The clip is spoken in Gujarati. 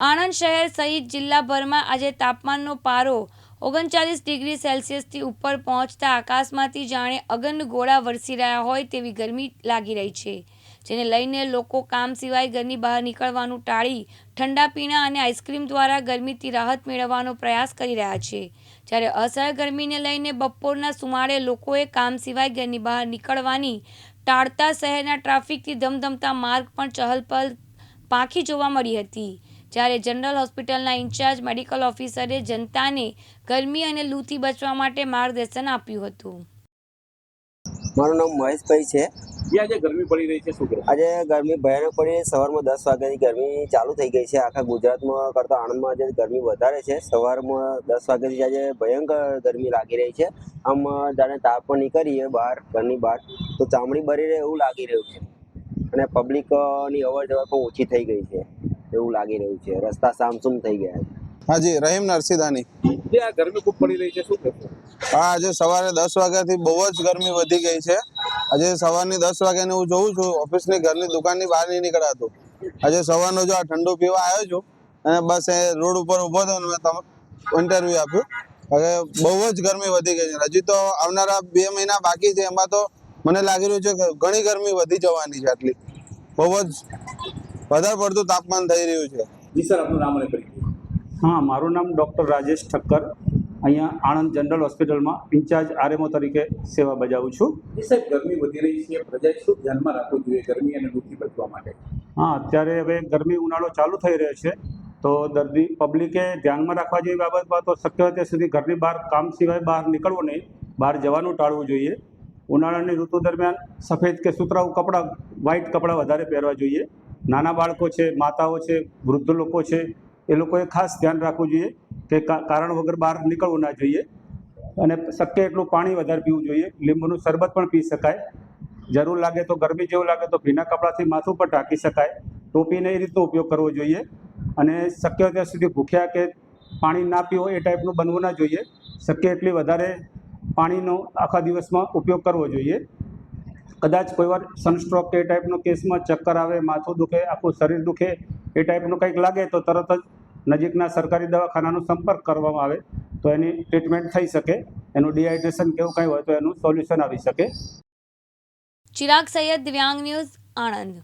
આણંદ શહેર સહિત જિલ્લાભરમાં આજે તાપમાનનો પારો ઓગણચાલીસ ડિગ્રી સેલ્સિયસથી ઉપર પહોંચતા આકાશમાંથી જાણે અગનગોળા વરસી રહ્યા હોય તેવી ગરમી લાગી રહી છે, જેને લઈને લોકો કામ સિવાય ઘરની બહાર નીકળવાનું ટાળી, ઠંડા પીણા અને આઈસ્ક્રીમ દ્વારા ગરમીથી રાહત મેળવવાનો પ્રયાસ કરી રહ્યા છે. જ્યારે અસહ્ય ગરમીને લઈને બપોરના સુમારે લોકોએ કામ સિવાય ઘરની બહાર નીકળવાની ટાળતા શહેરના ટ્રાફિકથી ધમધમતા માર્ગ પણ ચહલપહલ પાંખી જોવા મળી હતી. જ્યારે જનરલ હોસ્પિટલના ઇન્ચાર્જ મેડિકલ ઓફિસરે જનતાને ગરમી અને લૂથી બચવા માટે માર્ગદર્શન આપ્યું હતું. મારું નામ મહેશભાઈ છે. આજે ગરમી પડી રહી છે શું આજે ગરમી ભયાનક પડી રહી સવારમાં દસ વાગ્યાની ગરમી ચાલુ થઈ ગઈ છે. આખા ગુજરાતમાં કરતાં આણંદમાં આજે ગરમી વધારે છે. સવારમાં દસ વાગ્યાથી આજે ભયંકર ગરમી લાગી રહી છે. આમ જાણે તાપ પણ નીકળીએ બહાર ઘરની બહાર. તો ચામડી બળી રહે એવું લાગી રહ્યું છે. અને પબ્લિકની અવર જવર પણ ઓછી થઈ ગઈ છે. એવું લાગી રહ્યું છે. રસ્તા સામસુમ થઈ ગયા છે. હાજી રહીમ નરસિદાની જે આ ગરમી ખૂબ પડી રહી છે શું હા આજે સવારે દસ વાગ્યાથી બહુ જ ગરમી વધી ગઈ છે. આજે સવારની દસ વાગ્યાની હું જોઉં છું ઓફિસની ઘરની દુકાનની બહાર નહીં નીકળાતું. આજે સવારનો જો આ ઠંડુ પીવા આવ્યો છું અને બસ એ રોડ ઉપર ઊભો થયો ને મેં તમે ઇન્ટરવ્યૂ આપ્યું. હવે બહુ જ ગરમી વધી ગઈ છે. હજી તો આવનારા બે મહિના બાકી છે એમાં તો મને લાગી રહ્યું છે કે ઘણી ગરમી વધી જવાની છે આટલી. બહુ જ વધારે પડતું તાપમાન થઈ રહ્યું છે. જી સર આપનું નામ અને પરિચય. હા મારું નામ ડૉક્ટર રાજેશ ઠક્કર. અહીંયા આણંદ જનરલ હોસ્પિટલમાં ઇન્ચાર્જ આરએમઓ તરીકે સેવા બજાવું છું. જી સાહેબ ગરમી વધી રહી છે. પ્રજાએ શું ધ્યાનમાં રાખવું જોઈએ. ગરમી અને લૂથી બચવા માટે. હા અત્યારે હવે ગરમી ઉનાળો ચાલુ થઈ રહ્યો છે. તો દર્દી પબ્લિકે ધ્યાનમાં રાખવા જેવી બાબતમાં તો શક્ય હોય ત્યાં સુધી ઘરની બહાર કામ સિવાય બહાર નીકળવું નહીં. બહાર જવાનું ટાળવું જોઈએ. ઉનાળાની ઋતુ દરમિયાન સફેદ કે સુતરાઉ કપડાં વ્હાઇટ કપડાં વધારે પહેરવા જોઈએ. નાના બાળકો છે, માતાઓ છે, વૃદ્ધ લોકો છે, એ લોકોએ ખાસ ધ્યાન રાખવું જોઈએ કે કારણ વગર બહાર નીકળવું ના જોઈએ. અને શક્ય એટલું પાણી વધારે પીવું જોઈએ. લીંબુનું શરબત પણ પી શકાય. જરૂર લાગે તો ગરમી જેવું લાગે તો ભીના કપડાથી માથું પણ ઢાંકી શકાય. ટોપીને એ રીતનો ઉપયોગ કરવો જોઈએ. અને શક્ય અત્યાર ત્યાં સુધી ભૂખ્યા કે પાણી ના પીવો એ ટાઈપનું બનવું ના જોઈએ. શક્ય એટલી વધારે પાણીનો આખા દિવસમાં ઉપયોગ કરવો જોઈએ. કદાચ કોઈ વાર સનસ્ટ્રોક કે એ ટાઈપનો કેસમાં ચક્કર આવે, માથું દુખે, આખું શરીર દુખે, એ ટાઈપનું કંઈક લાગે તો તરત જ નજીકના સરકારી દવાખાનાનો સંપર્ક કરવામાં આવે, તો એની ટ્રીટમેન્ટ થઈ શકે. એનું ડિહાઇડ્રેશન કેવું કંઈ હોય તો એનું સોલ્યુશન આવી શકે. ચિરાગ સૈયદ, દિવ્યાંગ ન્યૂઝ, આણંદ.